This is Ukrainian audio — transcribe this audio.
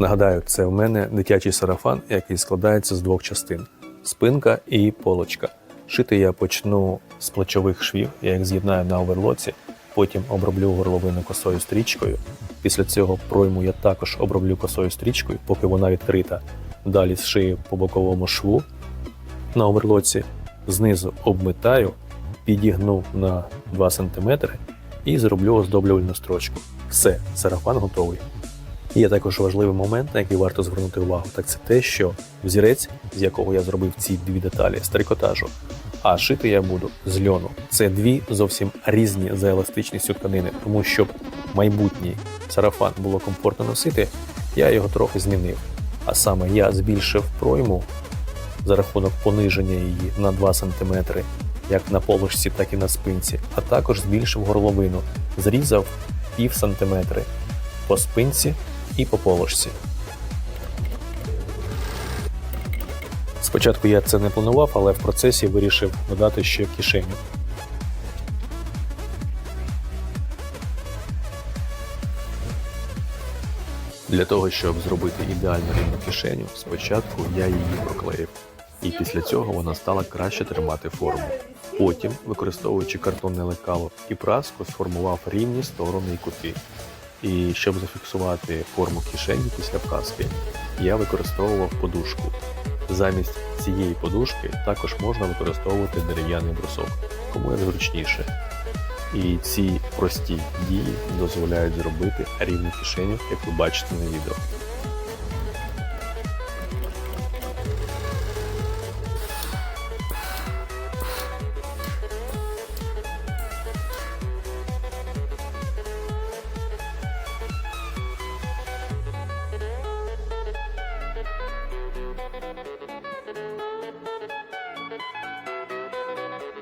Нагадаю, це в мене дитячий сарафан, який складається з двох частин: спинка і полочка. Шити я почну з плечових швів, я їх з'єднаю на оверлоці, потім оброблю горловину косою стрічкою. Після цього пройму я також оброблю косою стрічкою, поки вона відкрита. Далі зшию по боковому шву на оверлоці, знизу обмитаю, підігну на 2 см і зроблю оздоблювальну строчку. Все, сарафан готовий. Є також важливий момент, на який варто звернути увагу, так це те, що взірець, з якого я зробив ці дві деталі з трикотажу, а шити я буду з льону. Це дві зовсім різні за еластичністю тканини, тому щоб майбутній сарафан було комфортно носити, я його трохи змінив. А саме я збільшив пройму за рахунок пониження її на 2 см, як на полушці, так і на спинці, а також збільшив горловину, зрізав пів сантиметри по спинці і по полошці. Спочатку я це не планував, але в процесі вирішив додати ще кишеню. Для того, щоб зробити ідеально рівну кишеню, спочатку я її проклеїв, і після цього вона стала краще тримати форму. Потім, використовуючи картонне лекало і праску, сформував рівні сторони і кути. І щоб зафіксувати форму кишені після вказки, я використовував подушку. Замість цієї подушки також можна використовувати дерев'яний брусок, кому як зручніше. І ці прості дії дозволяють зробити рівну кишеню, як ви бачите на відео.